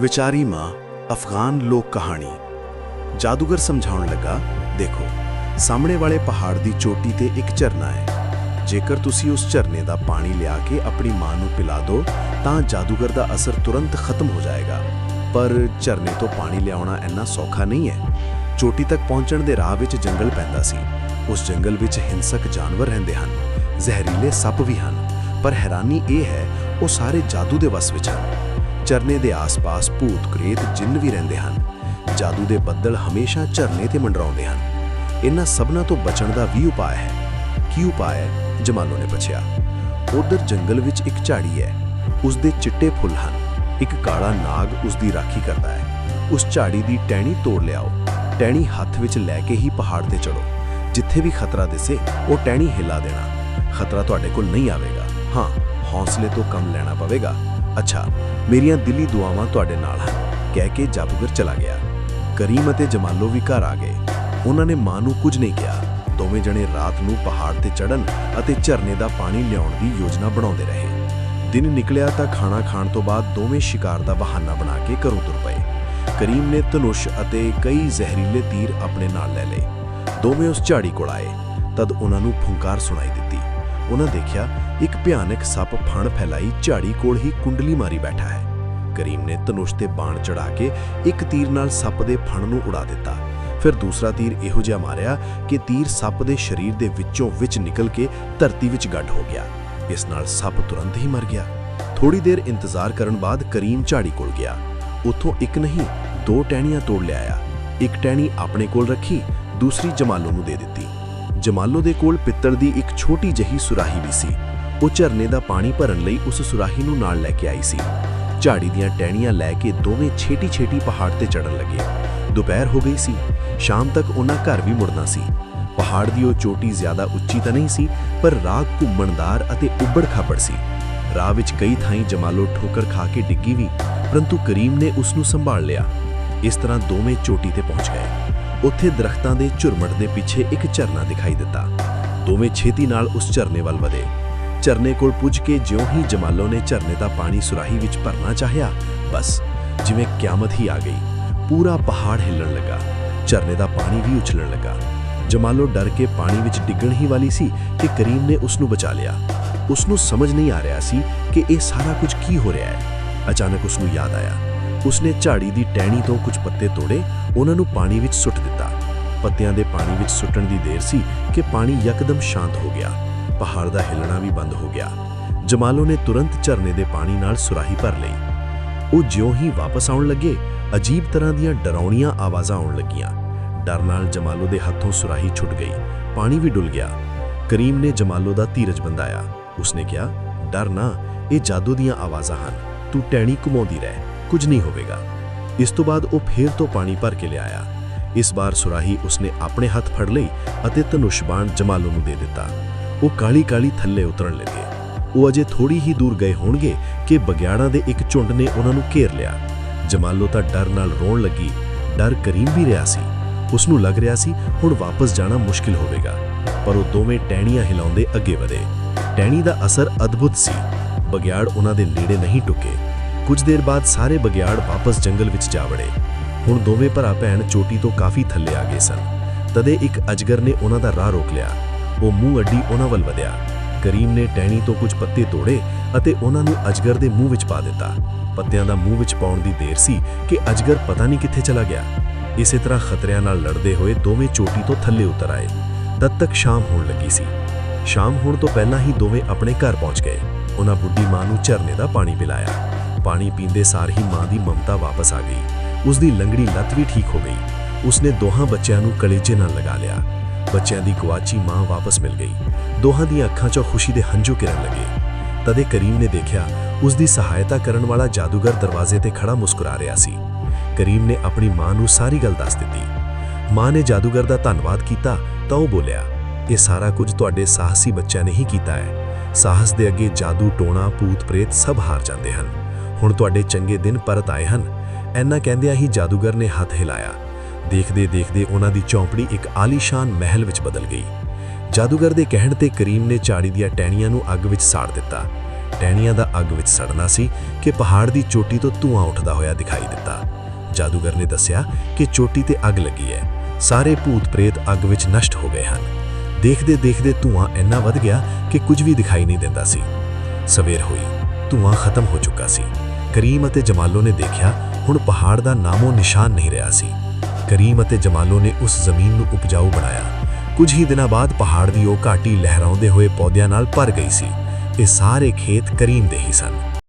ਵਿਚਾਰੀ ਮਾਂ, ਅਫਗਾਨ ਲੋਕ ਕਹਾਣੀ। ਜਾਦੂਗਰ ਸਮਝਾਉਣ ਲੱਗਾ, ਦੇਖੋ, ਸਾਹਮਣੇ ਵਾਲੇ ਪਹਾੜ ਦੀ ਚੋਟੀ ਤੇ ਇੱਕ ਝਰਨਾ ਹੈ। ਜੇਕਰ ਤੁਸੀਂ ਉਸ ਝਰਨੇ ਦਾ ਪਾਣੀ ਲਿਆ ਕੇ ਆਪਣੀ ਮਾਂ ਨੂੰ ਪਿਲਾ ਦਿਓ ਤਾਂ ਜਾਦੂਗਰ ਦਾ ਅਸਰ ਤੁਰੰਤ ਖਤਮ ਹੋ ਜਾਏਗਾ। ਪਰ ਝਰਨੇ ਤੋਂ ਪਾਣੀ ਲਿਆਉਣਾ ਇੰਨਾ ਸੌਖਾ ਨਹੀਂ ਹੈ। ਚੋਟੀ ਤੱਕ ਪਹੁੰਚਣ ਦੇ ਰਾਹ ਵਿੱਚ ਜੰਗਲ ਪੈਂਦਾ ਸੀ। ਉਸ ਜੰਗਲ ਵਿੱਚ ਹਿੰਸਕ ਜਾਨਵਰ ਰਹਿੰਦੇ ਹਨ। ਜ਼ਹਿਰੀਲੇ ਸੱਪ ਵੀ ਹਨ। ਪਰ ਹੈਰਾਨੀ ਇਹ ਹੈ, ਉਹ ਸਾਰੇ ਜਾਦੂ ਦੇ ਵਸ ਵਿੱਚ ਹਨ। ਝਰਨੇ ਦੇ ਆਸ-ਪਾਸ ਭੂਤ ਪ੍ਰੇਤ ਜਿੰਨ ਵੀ ਰਹਿੰਦੇ ਹਨ, ਜਾਦੂ ਦੇ ਬੱਦਲ ਹਮੇਸ਼ਾ ਝਰਨੇ ਤੇ ਮੰਡਰਾਉਂਦੇ ਹਨ। ਇਹਨਾਂ ਸਭਨਾਂ ਤੋਂ ਬਚਣ ਦਾ ਵੀ ਉਪਾਅ ਹੈ। ਕੀ ਉਪਾਅ ਹੈ? ਜਮਾਲੋ ਨੇ ਪੁੱਛਿਆ। ਉਧਰ ਜੰਗਲ ਵਿੱਚ ਇੱਕ ਝਾੜੀ ਹੈ। ਉਸ ਦੇ ਚਿੱਟੇ ਫੁੱਲ ਹਨ। ਇੱਕ ਕਾਲਾ ਨਾਗ ਉਸ ਦੀ ਰਾਖੀ ਕਰਦਾ ਹੈ। ਉਸ ਝਾੜੀ ਦੀ ਟਹਿਣੀ ਤੋੜ ਲਿਆਓ। ਟਹਿਣੀ ਹੱਥ ਵਿੱਚ ਲੈ ਕੇ ਹੀ ਪਹਾੜ ਤੇ ਚੜੋ ਜਿੱਥੇ ਵੀ ਖਤਰਾ ਦਿਸੇ, ਉਹ ਟਹਿਣੀ ਹਿਲਾ ਦੇਣਾ। ਖਤਰਾ ਤੁਹਾਡੇ ਕੋਲ ਨਹੀਂ ਆਵੇਗਾ। ਹਾਂ, ਹੌਸਲੇ ਤੋਂ ਕੰਮ ਲੈਣਾ ਪਵੇਗਾ। ਅੱਛਾ, ਮੇਰੀਆਂ ਦਿਲੀ ਦੁਆਵਾਂ ਤੁਹਾਡੇ ਨਾਲ ਹਨ। ਕਹਿ ਕੇ ਜਾਦੂਗਰ ਚਲਾ ਗਿਆ। ਕਰੀਮ ਅਤੇ ਜਮਾਲੋ ਵੀ ਘਰ ਆ ਗਏ। ਉਹਨਾਂ ਨੇ ਮਾਂ ਨੂੰ ਕੁਝ ਨਹੀਂ ਕਿਹਾ। ਦੋਵੇਂ ਜਣੇ ਰਾਤ ਨੂੰ ਪਹਾੜ ਤੇ ਚੜਨ ਅਤੇ ਝਰਨੇ ਦਾ ਪਾਣੀ ਲਿਆਉਣ ਦੀ ਯੋਜਨਾ ਬਣਾਉਂਦੇ ਰਹੇ। ਦਿਨ ਨਿਕਲਿਆ ਤਾਂ ਖਾਣਾ ਖਾਣ ਤੋਂ ਬਾਅਦ ਦੋਵੇਂ ਸ਼ਿਕਾਰ ਦਾ ਬਹਾਨਾ ਬਣਾ ਕੇ ਘਰੋਂ ਤੁਰ ਪਏ। ਕਰੀਮ ਨੇ ਧਨੁਸ਼ ਅਤੇ ਕਈ ਜ਼ਹਿਰੀਲੇ ਤੀਰ ਆਪਣੇ ਨਾਲ ਲੈ ਲਏ। ਦੋਵੇਂ ਉਸ ਝਾੜੀ ਕੋਲ ਆਏ। ਤਦ ਉਹਨਾਂ ਨੂੰ ਫੁੰਕਾਰ ਸੁਣਾਈ ਦਿੱਤੀ। ਉਹਨਾਂ ਦੇਖਿਆ ਇੱਕ ਭਿਆਨਕ ਸੱਪ ਫਣ ਫੈਲਾਈ ਝਾੜੀ ਕੋਲ ਹੀ ਕੁੰਡਲੀ ਮਾਰੀ ਬੈਠਾ ਹੈ। ਕਰੀਮ ਨੇ ਧਨੁਸ਼ ਤੇ ਬਾਣ ਚੜਾ ਕੇ ਇੱਕ ਤੀਰ ਨਾਲ ਸੱਪ ਦੇ ਫਣ ਨੂੰ ਉਡਾ ਦਿੱਤਾ। ਫਿਰ ਦੂਸਰਾ ਤੀਰ ਇਹੋ ਜਿਹਾ ਮਾਰਿਆ ਕਿ ਤੀਰ ਸੱਪ ਦੇ ਸਰੀਰ ਦੇ ਵਿੱਚੋਂ ਵਿੱਚ ਨਿਕਲ ਕੇ ਧਰਤੀ ਵਿੱਚ ਗੱਡ ਹੋ ਗਿਆ। ਇਸ ਨਾਲ ਸੱਪ ਤੁਰੰਤ ਹੀ ਮਰ ਗਿਆ। ਥੋੜੀ ਦੇਰ ਇੰਤਜ਼ਾਰ ਕਰਨ ਬਾਅਦ ਕਰੀਮ ਝਾੜੀ ਕੋਲ ਗਿਆ। ਉੱਥੋਂ ਇੱਕ ਨਹੀਂ, ਦੋ ਟਹਿਣੀਆਂ ਤੋੜ ਲਿਆਇਆ। ਇੱਕ ਟਹਿਣੀ ਆਪਣੇ ਕੋਲ ਰੱਖੀ, ਦੂਸਰੀ ਜਮਾਲੋ ਨੂੰ ਦੇ ਦਿੱਤੀ। ਜਮਾਲੋ ਦੇ ਕੋਲ ਪਿੱਤਲ ਦੀ ਇੱਕ ਛੋਟੀ ਜਹੀ ਸੁਰਾਹੀ ਵੀ ਸੀ। ਉਹ ਝਰਨੇ ਦਾ ਪਾਣੀ ਭਰਨ ਲਈ ਉਸ ਸੁਰਾਹੀ ਨੂੰ ਨਾਲ ਲੈ ਕੇ ਆਈ ਸੀ। ਝਾੜੀ ਦੀਆਂ ਟਹਿਣੀਆਂ ਲੈ ਕੇ ਦੋਵੇਂ ਛੇਟੀ-ਛੇਟੀ ਪਹਾੜ ਤੇ ਚੜਨ ਲੱਗੇ। ਦੁਪਹਿਰ ਹੋ ਗਈ ਸੀ। ਸ਼ਾਮ ਤੱਕ ਉਹਨਾਂ ਘਰ ਵੀ ਮੁੜਨਾ ਸੀ। ਪਹਾੜ ਦੀ ਉਹ ਚੋਟੀ ਜ਼ਿਆਦਾ ਉੱਚੀ ਤਾਂ ਨਹੀਂ ਸੀ, ਪਰ ਰਾਹ ਘੁੰਮਣਦਾਰ ਅਤੇ ਉੱਬੜ-ਖਾਬੜ ਸੀ। ਰਾਹ ਵਿੱਚ ਕਈ ਥਾਈਂ ਜਮਾਲੋ ਠੋਕਰ ਖਾ ਕੇ ਡਿੱਗੀ ਵੀ, ਪਰੰਤੂ ਕਰੀਮ ਨੇ ਉਸ ਨੂੰ ਸੰਭਾਲ ਲਿਆ। ਇਸ ਤਰ੍ਹਾਂ ਦੋਵੇਂ ਚੋਟੀ ਤੇ ਪਹੁੰਚ ਗਏ। ਉੱਥੇ ਦਰਖਤਾਂ ਦੇ ਝੁਰਮਟ ਦੇ ਪਿੱਛੇ ਇੱਕ ਝਰਨਾ ਦਿਖਾਈ ਦਿੱਤਾ। ਦੋਵੇਂ ਛੇਤੀ ਨਾਲ ਉਸ ਝਰਨੇ ਵੱਲ ਵਧੇ। ਝਰਨੇ ਕੋਲ ਪੁੱਜ ਕੇ ਜਿਉਂ ਹੀ ਜਮਾਲੋ ਨੇ ਝਰਨੇ ਦਾ ਪਾਣੀ ਸੁਰਾਹੀ ਵਿੱਚ ਭਰਨਾ ਚਾਹਿਆ, ਬਸ ਜਿਵੇਂ ਕਿਆਮਤ ਹੀ ਆ ਗਈ। ਪੂਰਾ ਪਹਾੜ ਹਿੱਲਣ ਲੱਗਾ। ਝਰਨੇ ਦਾ ਪਾਣੀ ਵੀ ਉਛਲਣ ਲੱਗਾ। ਜਮਾਲੋ ਡਰ ਕੇ ਪਾਣੀ ਵਿੱਚ ਡਿੱਗਣ ਹੀ ਵਾਲੀ ਸੀ ਕਿ ਕਰੀਮ ਨੇ ਉਸ ਨੂੰ ਬਚਾ ਲਿਆ। ਉਸ ਨੂੰ ਸਮਝ ਨਹੀਂ ਆ ਰਿਹਾ ਸੀ ਕਿ ਇਹ ਸਾਰਾ ਕੁਝ ਕੀ ਹੋ ਰਿਹਾ ਹੈ। ਅਚਾਨਕ ਉਸ ਨੂੰ ਯਾਦ ਆਇਆ। ਉਸਨੇ ਝਾੜੀ ਦੀ ਟਹਿਣੀ ਤੋਂ ਕੁਝ ਪੱਤੇ ਤੋੜੇ, ਉਹਨਾਂ ਨੂੰ ਪਾਣੀ ਵਿੱਚ ਸੁੱਟ ਦਿੱਤਾ। ਪੱਤਿਆਂ ਦੇ ਪਾਣੀ ਵਿੱਚ ਸੁੱਟਣ ਦੀ ਦੇਰ ਸੀ ਕਿ ਪਾਣੀ ਯਕਦਮ ਸ਼ਾਂਤ ਹੋ ਗਿਆ। ਪਹਾੜ ਦਾ ਹਿੱਲਣਾ ਵੀ ਬੰਦ ਹੋ ਗਿਆ। ਜਮਾਲੋ ਨੇ ਤੁਰੰਤ ਝਰਨੇ ਦੇ ਪਾਣੀ ਨਾਲ ਸੁਰਾਹੀ ਭਰ ਲਈ। ਉਹ ਜਿਉਂ ਹੀ ਵਾਪਸ ਆਉਣ ਲੱਗੇ, ਅਜੀਬ ਤਰ੍ਹਾਂ ਦੀਆਂ ਡਰਾਉਣੀਆਂ ਆਵਾਜ਼ਾਂ ਆਉਣ ਲੱਗੀਆਂ। ਡਰ ਨਾਲ ਜਮਾਲੋ ਦੇ ਹੱਥੋਂ ਸੁਰਾਹੀ ਛੁੱਟ ਗਈ। ਪਾਣੀ ਵੀ ਡੁੱਲ ਗਿਆ। ਕਰੀਮ ਨੇ ਜਮਾਲੋ ਦਾ ਧੀਰਜ ਬੰਦਾਇਆ ਉਸਨੇ ਕਿਹਾ, ਡਰ ਨਾ, ਇਹ ਜਾਦੂ ਦੀਆਂ ਆਵਾਜ਼ਾਂ ਹਨ। ਤੂੰ ਟਹਿਣੀ ਘੁਮਾਉਂਦੀ ਰਹਿ। ਕੁਝ ਨਹੀਂ ਹੋਵੇਗਾ। ਇਸ ਤੋਂ ਬਾਅਦ ਉਹ ਫੇਰ ਤੋਂ ਪਾਣੀ ਭਰ ਕੇ ਲਿਆਇਆ। ਇਸ ਵਾਰ ਸੁਰਾਹੀ ਉਸਨੇ ਆਪਣੇ ਹੱਥ ਫੜ ਲਈ ਅਤੇ ਧਨੁਸ਼ਬਾਣ ਜਮਾਲੋ ਨੂੰ ਦੇ ਦਿੱਤਾ। ਉਹ ਕਾਲੀ ਕਾਲੀ ਥੱਲੇ ਉਤਰਨ ਲੱਗੇ। ਉਹ ਅਜੇ ਥੋੜੀ ਹੀ ਦੂਰ ਗਏ ਹੋਣਗੇ ਕਿ ਬਗਿਆੜਾਂ ਦੇ ਇੱਕ ਝੁੰਡ ਨੇ ਉਹਨਾਂ ਨੂੰ ਘੇਰ ਲਿਆ। ਜਮਾਲੋ ਤਾਂ ਡਰ ਨਾਲ ਰੋਣ ਲੱਗੀ। ਡਰ ਕਰੀਮ ਵੀ ਰਿਹਾ ਸੀ। ਉਸ ਨੂੰ ਲੱਗ ਰਿਹਾ ਸੀ, ਹੁਣ ਵਾਪਸ ਜਾਣਾ ਮੁਸ਼ਕਿਲ ਹੋਵੇਗਾ। ਪਰ ਉਹ ਦੋਵੇਂ ਟਹਿਣੀਆਂ ਹਿਲਾਉਂਦੇ ਅੱਗੇ ਵਧੇ। ਟਹਿਣੀ ਦਾ ਅਸਰ ਅਦਭੁਤ ਸੀ। ਬਗਿਆੜ ਉਹਨਾਂ ਦੇ ਨੇੜੇ ਨਹੀਂ ਟੁਕੇ। ਕੁਝ ਦੇਰ ਬਾਅਦ ਸਾਰੇ ਬਗਿਆੜ ਵਾਪਸ ਜੰਗਲ ਵਿੱਚ ਜਾ ਵੜੇ। ਹੁਣ ਦੋਵੇਂ ਭਰਾ ਭੈਣ ਚੋਟੀ ਤੋਂ ਕਾਫੀ ਥੱਲੇ ਆ ਗਏ ਸਨ। ਤਦੇ ਇੱਕ ਅਜਗਰ ਨੇ ਉਹਨਾਂ ਦਾ ਰਾਹ ਰੋਕ ਲਿਆ। ਉਹ ਮੂੰਹ ਅੱਡੀ ਉਹਨਾਂ ਵੱਲ ਵਧਿਆ। ਕਰੀਮ ਨੇ ਟਹਿਣੀ ਤੋਂ ਕੁਝ ਪੱਤੇ ਤੋੜੇ ਅਤੇ ਉਹਨਾਂ ਨੂੰ ਅਜਗਰ ਦੇ ਮੂੰਹ ਵਿੱਚ ਪਾ ਦਿੱਤਾ। ਪੱਤਿਆਂ ਦਾ ਮੂੰਹ ਵਿੱਚ ਪਾਉਣ ਦੀ ਦੇਰ ਸੀ ਕਿ ਅਜਗਰ ਪਤਾ ਨਹੀਂ ਕਿੱਥੇ ਚਲਾ ਗਿਆ। ਇਸੇ ਤਰ੍ਹਾਂ ਖਤਰਿਆਂ ਨਾਲ ਲੜਦੇ ਹੋਏ ਦੋਵੇਂ ਚੋਟੀ ਤੋਂ ਥੱਲੇ ਉਤਰ ਆਏ। ਤਦ ਤੱਕ ਸ਼ਾਮ ਹੋਣ ਲੱਗੀ ਸੀ। ਸ਼ਾਮ ਹੋਣ ਤੋਂ ਪਹਿਲਾਂ ਹੀ ਦੋਵੇਂ ਆਪਣੇ ਘਰ ਪਹੁੰਚ ਗਏ। ਉਹਨਾਂ ਬੁੱਢੀ ਮਾਂ ਨੂੰ ਝਰਨੇ ਦਾ ਪਾਣੀ ਪਿਲਾਇਆ। ਪਾਣੀ ਪੀਂਦੇ ਸਾਰ ਹੀ ਮਾਂ ਦੀ ਮਮਤਾ ਵਾਪਸ ਆ ਗਈ। ਉਸ ਦੀ ਲੰਗੜੀ ਲੱਤ ਵੀ ਠੀਕ ਹੋ ਗਈ। ਉਸਨੇ ਦੋਹਾਂ ਬੱਚਿਆਂ ਨੂੰ ਕਲੇਜੇ ਨਾਲ ਲਗਾ ਲਿਆ। ਬੱਚਿਆਂ ਦੀ ਗਵਾਚੀ ਮਾਂ ਵਾਪਸ ਮਿਲ ਗਈ। ਦੋਹਾਂ ਦੀਆਂ ਅੱਖਾਂ 'ਚੋਂ ਖੁਸ਼ੀ ਦੇ ਹੰਝੂ ਕਿਰਨ ਲੱਗੇ। ਤਦੇ ਕਰੀਮ ਨੇ ਦੇਖਿਆ ਉਸ ਦੀ ਸਹਾਇਤਾ ਕਰਨ ਵਾਲਾ ਜਾਦੂਗਰ ਦਰਵਾਜ਼ੇ ਤੇ ਖੜਾ ਮੁਸਕਰਾ ਰਿਹਾ ਸੀ। ਕਰੀਮ ਨੇ ਆਪਣੀ ਮਾਂ ਨੂੰ ਸਾਰੀ ਗੱਲ ਦੱਸ ਦਿੱਤੀ। ਮਾਂ ਨੇ ਜਾਦੂਗਰ ਦਾ ਧੰਨਵਾਦ ਕੀਤਾ ਤਾਂ ਉਹ ਬੋਲਿਆ, ਇਹ ਸਾਰਾ ਕੁਝ ਤੁਹਾਡੇ ਸਾਹਸੀ ਬੱਚਿਆਂ ਨੇ ਹੀ ਕੀਤਾ ਹੈ। ਸਾਹਸ ਦੇ ਅੱਗੇ ਜਾਦੂ, ਟੋਣਾ, ਭੂਤ, ਪ੍ਰੇਤ ਸਭ ਹਾਰ ਜਾਂਦੇ ਹਨ। ਹੁਣ ਤੁਹਾਡੇ ਚੰਗੇ ਦਿਨ ਪਰਤ ਆਏ ਹਨ। ਐਨਾ ਕਹਿੰਦਿਆਂ ਹੀ ਜਾਦੂਗਰ ਨੇ ਹੱਥ ਹਿਲਾਇਆ। ਦੇਖਦੇ ਦੇਖਦੇ ਉਹਨਾਂ ਦੀ ਚੌਂਪੜੀ ਇੱਕ ਆਲੀਸ਼ਾਨ ਮਹਿਲ ਵਿੱਚ ਬਦਲ ਗਈ। ਜਾਦੂਗਰ ਦੇ ਕਹਿਣ ਤੇ ਕਰੀਮ ਨੇ ਝਾੜੀ ਦੀਆਂ ਟਹਿਣੀਆਂ ਨੂੰ ਅੱਗ ਵਿੱਚ ਸਾੜ ਦਿੱਤਾ। ਟਹਿਣੀਆਂ ਦਾ ਅੱਗ ਵਿੱਚ ਸੜਨਾ ਸੀ ਕਿ ਪਹਾੜ ਦੀ ਚੋਟੀ ਤੋਂ ਧੂਆਂ ਉੱਠਦਾ ਹੋਇਆ ਦਿਖਾਈ ਦਿੱਤਾ। ਜਾਦੂਗਰ ਨੇ ਦੱਸਿਆ ਕਿ ਚੋਟੀ ਤੇ ਅੱਗ ਲੱਗੀ ਹੈ। ਸਾਰੇ ਭੂਤ ਪ੍ਰੇਤ ਅੱਗ ਵਿੱਚ ਨਸ਼ਟ ਹੋ ਗਏ ਹਨ। ਦੇਖਦੇ ਦੇਖਦੇ ਧੂਆਂ ਇੰਨਾ ਵੱਧ ਗਿਆ ਕਿ ਕੁਝ ਵੀ ਦਿਖਾਈ ਨਹੀਂ ਦਿੰਦਾ ਸੀ। ਸਵੇਰ ਹੋਈ। ਧੂਆਂ ਖਤਮ ਹੋ ਚੁੱਕਾ ਸੀ। ਕਰੀਮ ਅਤੇ ਜਮਾਲੋ ਨੇ ਦੇਖਿਆ, ਹੁਣ ਪਹਾੜ ਦਾ ਨਾਮੋ ਨਿਸ਼ਾਨ ਨਹੀਂ ਰਿਹਾ ਸੀ। ਕਰੀਮ ਅਤੇ ਜਮਾਲੋ ਨੇ ਉਸ ਜ਼ਮੀਨ ਨੂੰ ਉਪਜਾਊ ਬਣਾਇਆ। ਕੁਝ ਹੀ ਦਿਨਾਂ ਬਾਅਦ ਪਹਾੜ ਦੀ ਉਹ ਘਾਟੀ ਲਹਿਰਾਉਂਦੇ ਹੋਏ ਪੌਦਿਆਂ ਨਾਲ ਭਰ ਗਈ ਸੀ। ਇਹ ਸਾਰੇ ਖੇਤ ਕਰੀਮ ਦੇ ਹੀ ਸਨ।